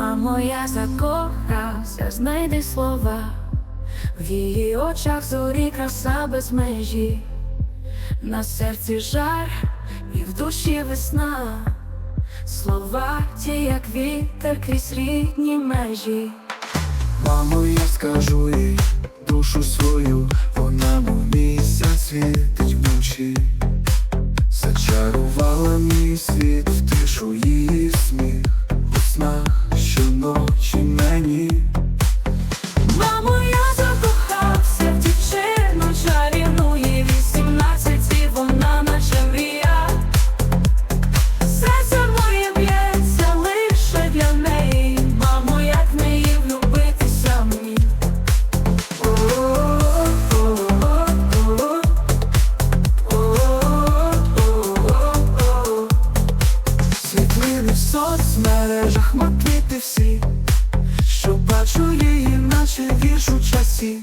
Мамо, я закохався, знайди слова, в її очах зорі краса без межі, на серці жар і в душі весна, слова ті, як вітер крізь рідні межі. Мамо, я скажу їй душу свою, вона мов місяць світить вночі, зачарувала мій світ в тишу її соцмережах маквіти всі, що бачу її, наче вірш у часі.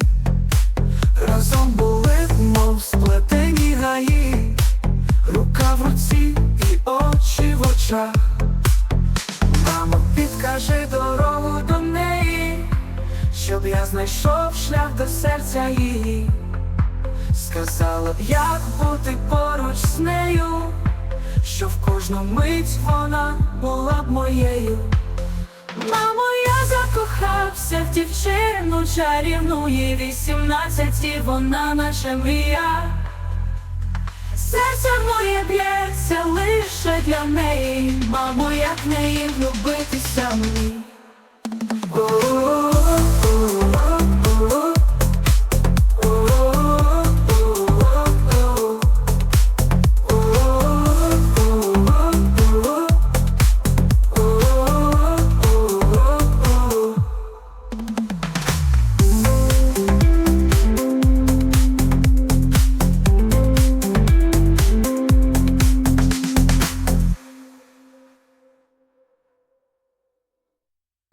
Разом були, мов сплетені гаї, рука в руці і очі в очах. Мамо, підкажи дорогу до неї, щоб я знайшов шлях до серця її. Сказала б, як бути поруч з нею, що в кожну мить вона була б моєю. Мамо, я закохався в дівчину чарівну, їй вісімнадцять, і вона наче мрія. Серце моє б'ється лише для неї, мамо, як неї влюбитися мені.